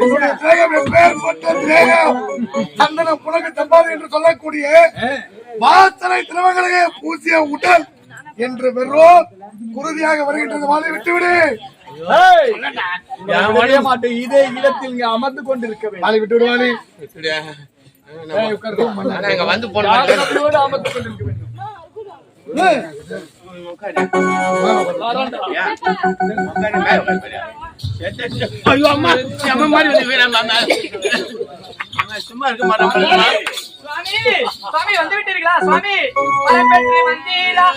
உன்னுடைய சந்தனம் புலக தம்பாது என்று சொல்லக்கூடிய வாசனை திரவங்களே பூசிய உடல் என்று வெறும் குருதியாக வருகின்றது. வாலி விட்டுவிடு. இதே இடத்தில் இங்க அமர்ந்து கொண்டிருக்க வந்து அமர்ந்து கொண்டிருக்க வேண்டும். ஐயோ அம்மா அம்மா மாதிரி வந்து வீரம்மா சும்மா இருக்க மாட்டாங்க சுவாமி சுவாமி வந்து விட்டீர்களா சுவாமி வரப்பெற்று வந்தீரா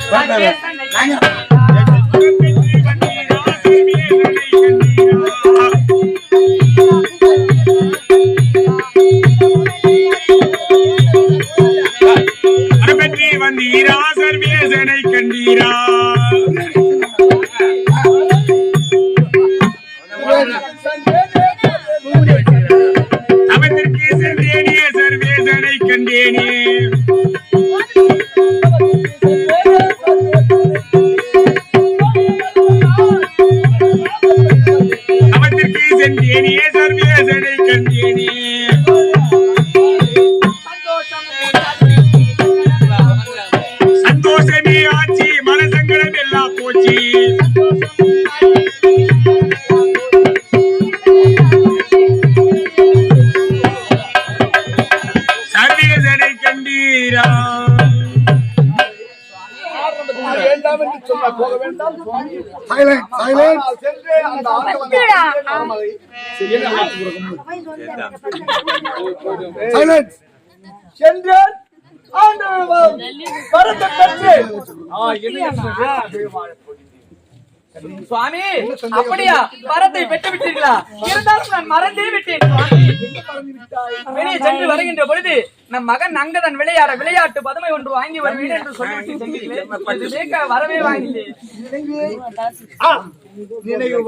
சர்வேசனை சைலண்ட் சைலண்ட் சென்று அந்த ஆண்டவனை தாமரை செய்ய சைலண்ட் சென்று ஆண்டவன் வரத்தை பெற்று ஆ, என்ன சுவாமி அப்படியா? வரத்தை பெற்று விட்டீர்களா? இருந்தாலும் நான் மறந்தே விட்டேன் வெளியே சென்று வருகின்ற பொழுது நம் மகன் அங்கதன் விளையாட விளையாட்டு பதுமை ஒன்று வாங்கி வருவேன் என்று சொல்லிவிட்டு வரவே வாங்கிலே நினைவு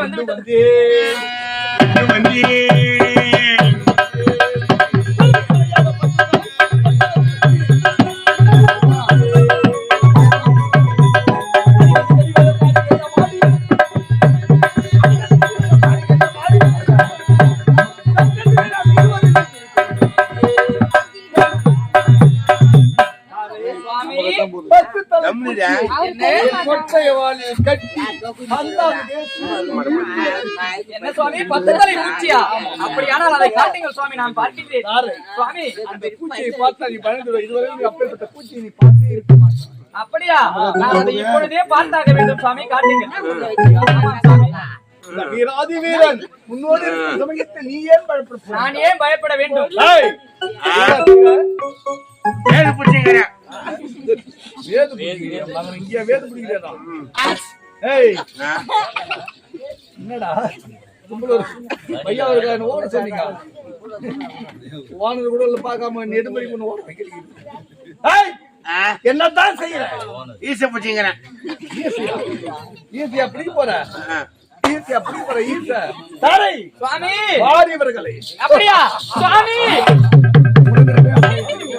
வந்து விட்டது. தலை தம்முடா. என்ன? கொட்டைய வாளியை கட்டி. என்ன சுவாமி? பத்து தலை பூச்சியா அப்படியானால் அதை காட்டுங்கள் சுவாமி நான் பார்க்கிறேன்? சுவாமி அந்த பூச்சியை பார்த்தா நீ பயந்துடுவ இதுவரை நீ அப்பேற்பட்ட பூச்சியை நீ பார்த்தே இருக்க மாட்டாய். அப்படியா? நான் அதை இப்பொழுதே பார்த்தாக வேண்டும் சுவாமி. காட்டுங்கள். வீராதி வீரன் முன்னோடி நீ ஏன் பயப்பட நான் ஏன் பயப்பட வேண்டும்? ஏழு வேது மகன் இங்கே வேது பிடிக்கிறதா ஏய் என்னடா? பையா இருக்கான்னு ஓட சொன்னீங்க ஓனர் கூட இல்ல பார்க்காம நெடுமணி கொண்டு ஓட வைக்கிறீங்க என்னதான் செய்யற ஈச பிடிச்சிக்கிறேன் ஈஸியா பிடிக்க போற ஈஸியா பிடிக்க போற ஈஸ தரை சுவாமி வாரியவர்களை அப்படியா? சுவாமி!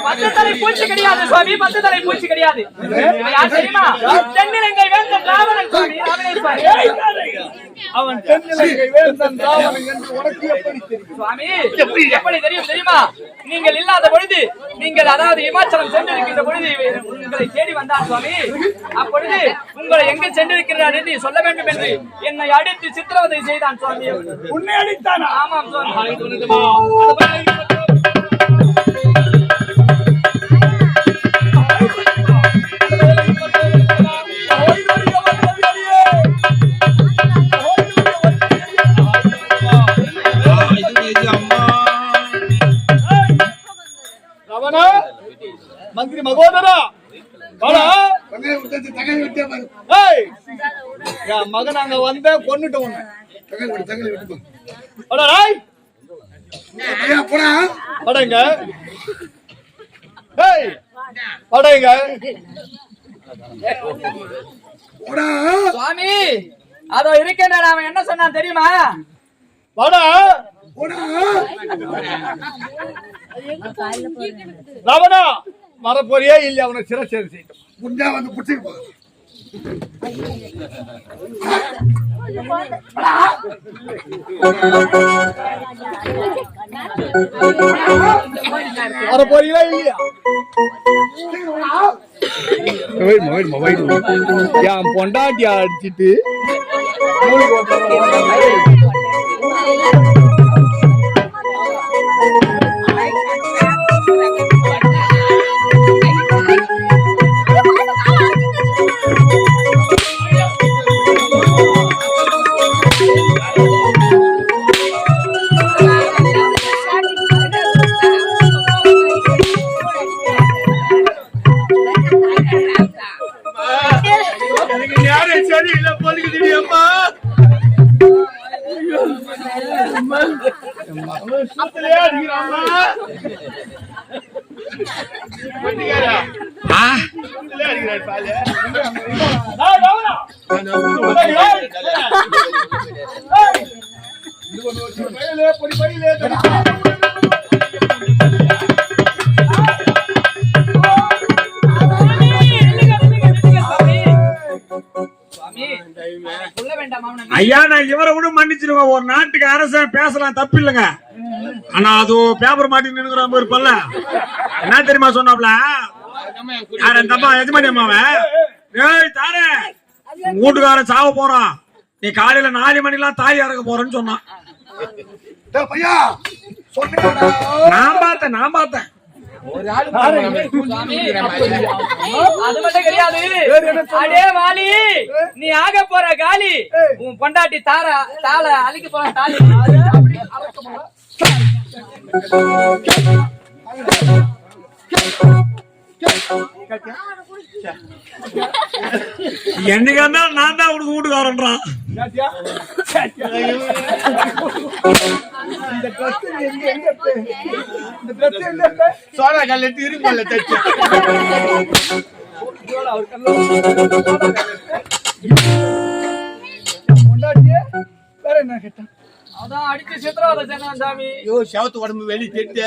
பத்து தலை பூச்சி கிடையாது சுவாமி. பத்து தலை பூச்சி கிடையாது. இவன் யார் தெரியுமா? தென்னிலங்கை வேந்தன் ராவணன் சுவாமி. ராவணன் சுவாமி. அவன் தென்னிலங்கை வேந்தன் ராவணன் என்று உனக்கு எப்படி தெரியும்? சுவாமி எப்படி தெரியும் தெரியுமா? நீங்கள் இல்லாத பொழுது நீங்கள் அதாவது இமாச்சலம் சென்றிருக்கின்ற பொழுது உங்களை தேடி வந்தார் சுவாமி. அப்பொழுது உங்களை எங்க சென்றிருக்கிறார் என்று சொல்ல வேண்டும் என்று என்னை அடித்து சித்திரவதை செய்தான் சுவாமி. உன்னை அடித்தானா? ஆமாம் சுவாமி. மகன் அங்க வந்த கொன்னுட்டு உன்னை தகை விட்டு தகை விட்டு அட ராய்! ஐயா போடா அடங்க. டேய் அடங்க. போடா சுவாமி அதோ இருக்கேன் அவன் என்ன சொன்னான் தெரியுமா? வாடா போடா ரவணா வரப்போறியே இல்ல அவனை சிரச்சேரி செய்யும் முண்டா வந்து புடிச்சுக்கு போ வரப்போறீங்களா இல்லையா? என் பொண்டாட்டி அடிச்சிட்டு. ஐயா நான் இவரை கூட மன்னிச்சிருவேன். ஒரு நாட்டுக்கு அரசன் பேசலாம் தப்பு இல்லைங்க ஆனா அது பேப்பர் மாட்டி நின்னுக்கிறான் இருப்பல்ல? என்ன தெரியுமா சொன்னாப்ல? யார் அந்த அம்மா எஜமானி அம்மாவ ஏய் தாரே வீட்டுக்காரன் சாவ போறான். நீ காலையில நாலு மணிலாம் தாலி இறக்க போறேன்னு சொன்னான். நான் பார்த்தேன் நான் பார்த்தேன். அது மட்டும் கிடையாது. அடே வாலி நீ ஆக போற காலி. உன் பொண்டாட்டி தார தாள அழிக்க போற தாலி என்னைக்கு இருந்தாலும் நான் தான் உனக்கு எங்க இருக்கு? சோழ கல்லெட்டு இரும்பல்ல தச்சு வேற என்ன கேட்டான் அதான் அடிச்சு சித்திரவதை சாமி ஐயோ சவத்து உடம்பு வெளி தெட்டு?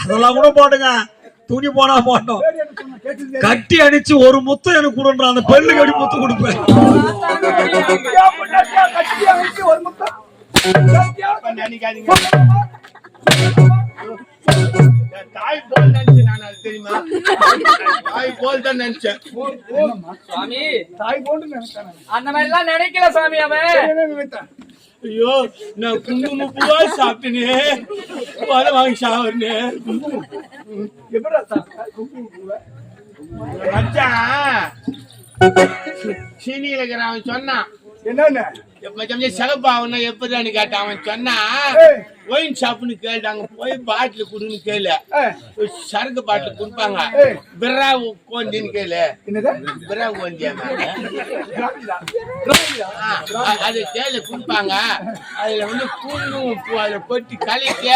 அதெல்லாம் கூட போட்டுங்க துணி போனா போட்டோம். கட்டி அடிச்சு ஒரு முத்தம் எனக்கு கொடுன்றான் அந்த பெண்ணுக்கு அடி முத்தம் கொடுப்பேன் தாய் போல் தெரியுமா? தாய் போல் தான் நினைச்சேன் தாய். அந்த மாதிரி எல்லாம் நினைக்கல சாமி அவன். என்ன? ஐயோ நான் குங்கும பூவா சாப்பிட்டேனே. வர வாங்கி சாப்பிட்ட? குங்குமம் பூவை? மச்சான். சீனியில இருக்கிறவன் சொன்னான். என்னென்ன? செலப்பாகணும் எப்படின்னு கேட்டான். அவன் சொன்னான் ஏய். ஒயின் ஷாப்னு கேட்டாங்க. போய் பாட்டில் குடுன்னு கேளு. சரக்கு பாட்டில் கொடுப்பாங்க. பிறா கோந்தின்னு கேளு. பிறா கோந்தியா திராவிடா. திராவிடா. அது கேளு கொடுப்பாங்க. அதுல வந்து பூ அதுல கொட்டி கலக்கி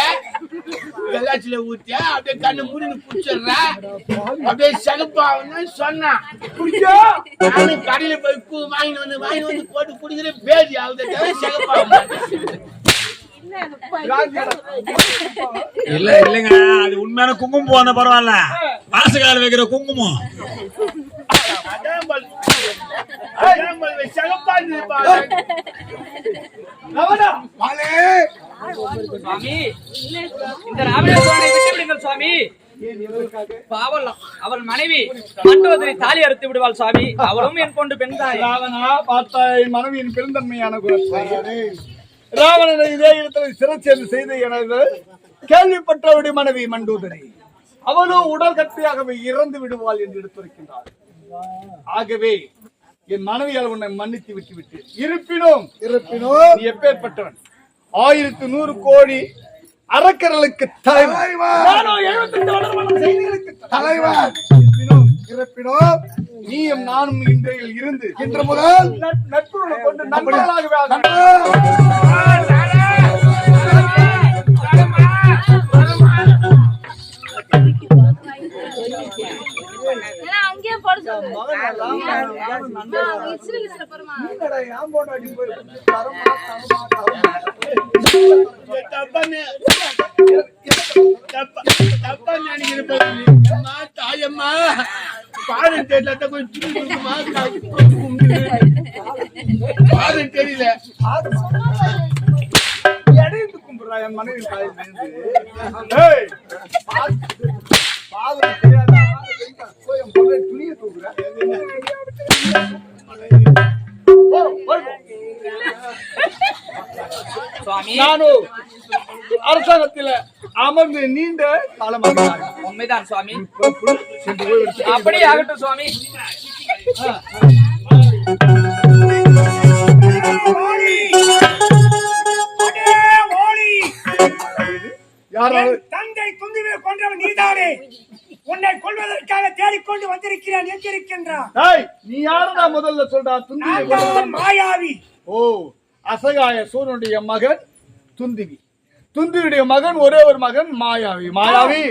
வெள்ளாச்சில ஊத்தி அப்படியே கண்ணு மூடின்னு குடிச்சிடுற. அப்படியே செலப்பாகணும்னு சொன்னான். கடையில போய் வாங்கிட்டு வந்து வாங்கிட்டு வந்து போட்டு குடிக்கிற பேதி திராவிடா. இல்ல இல்லங்க. அது உண்மையான குங்குமம் போன பரவாயில்ல. வாசகால வைக்கிற குங்குமம். சுவாமி இந்த விட்டு விடுங்கள் சுவாமி. அவள் அவள் மனைவி மண்டோதரி தாலி அறுத்து விடுவாள் சுவாமி. அவளும் என் கொண்டு பெண் தாய் ராவணா பார்த்தாய் மனைவியின் பெருந்தன்மையான ராவணனை இதே இடத்துல சிறச்சேர்ந்து செய்து எனது கேள்விப்பட்டவருடைய மனைவி மண்டூதரி அவளும் உடல் கட்டியாகவே இறந்து விடுவாள் என்று எடுத்துரைக்கின்றார் ஆகவே என் மனைவியால் உன்னை மன்னித்து விட்டு விட்டு இருப்பினும் இருப்பினும் எப்பேற்பட்டவன்? ஆயிரத்து நூறு கோடி அறக்கரலுக்கு இருப்பினும் இருப்பினும் நீயும் நானும் இன்றையில் இருந்து இன்று முதல் நட்- நட்புறவு கொண்டு நண்பர்களாகவே தப்பா தப்பா நினைக்கிறேன் அம்மா தாயம்மா. பாடம் தெரியல பாடம் தெரியல. இடையிட்டு கும்பிடுறா என் மனைவி பாதம் தெரியாதா? நானும் அரசாங்கத்தில் அமர்ந்து நீண்ட காலமாக உண்மைதான் சுவாமி. அப்படியே ஆகட்டும் சுவாமி. தந்தை துந்துவை கொன்றவன் நீதானே. உன்னை கொல்வதற்காக தேடிக்கொண்டு வந்திருக்கிறான் எங்கிருக்கின்றான் நீ யாரடா முதல்ல சொல்றா? துந்திவி நான் மாயாவி. ஓ அசகாய சூரனுடைய மகன். துந்திவி துந்திவியுடைய மகன் ஒரே ஒரு மகன் மாயாவி. மாயாவி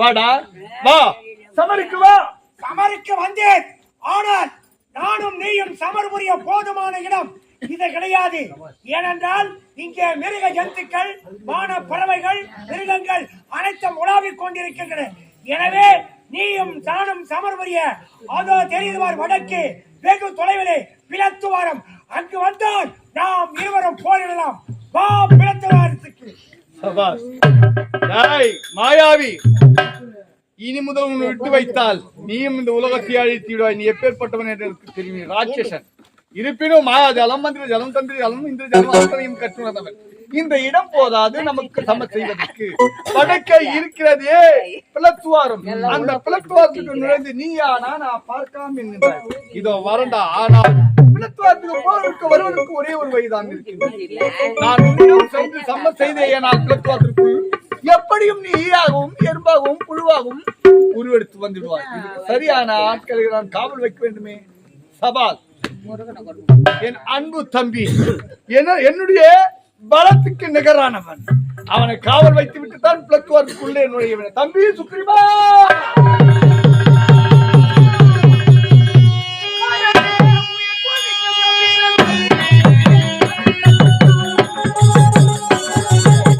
வாடா வா. சமருக்கு வா. சமருக்கு வந்தேன். ஆனால் நானும் நீயும் சமர் புரிய போதுமான இடம் இது கிடையாது. ஏனென்றால் இங்கே மிருக ஜந்துக்கள் வான பறவைகள் மிருகங்கள் அனைத்தும் உலாவிக் கொண்டிருக்கின்றன. எனவே நீயும் தானும் சமர் புரிய அதோ தெரியுதுவார் வடக்கு வெகு தொலைவிலே பிளத்துவாரம். அங்கு வந்தால் நாம் இருவரும் போரிடலாம். வா பிளத்துவாரத்துக்கு சபாஷ் மாயாவி. இனி முதல் உன்னை விட்டு வைத்தால் நீயும் இந்த உலகத்தை அழித்து விடுவாய். நீ எப்பேற்பட்டவன் என்று தெரியும். ராட்சசன். இருப்பினும் மாயா ஜலம் மந்திர ஜலம் தந்திர ஜலம் இந்த ஜலம் அத்தனையும் கற்றுணர்ந்தவன். இந்த இடம் போதாது நமக்கு சம செய்வதற்கு. படுக்க இருக்கிறதே. பிளத்துவாரம். அந்த பிளத்துவாரத்துக்கு நுழைந்து நீ ஆனா நான் பார்க்காம இதோ வரண்டா ஆனால் பிளத்துவாரத்துக்கு வருவதற்கு ஒரே ஒரு வழிதான் இருக்கின்றது நான் உன்னிடம் சென்று சம்ம செய்தேன் நான் எப்படியும் நீ ஈயாகவும் எறும்பாகவும் புழுவாகவும் உருவெடுத்து வந்துடுவார் சரியான ஆட்களை நான் காவல் வைக்க வேண்டுமே. சபால் என் அன்பு தம்பி என்ன என்னுடைய பலத்துக்கு நிகரானவன். அவனை காவல் வைத்து விட்டு தான் பிளத்துவாரத்துக்குள்ளே நுழைய வேண்டும். தம்பி சுக்ரீவா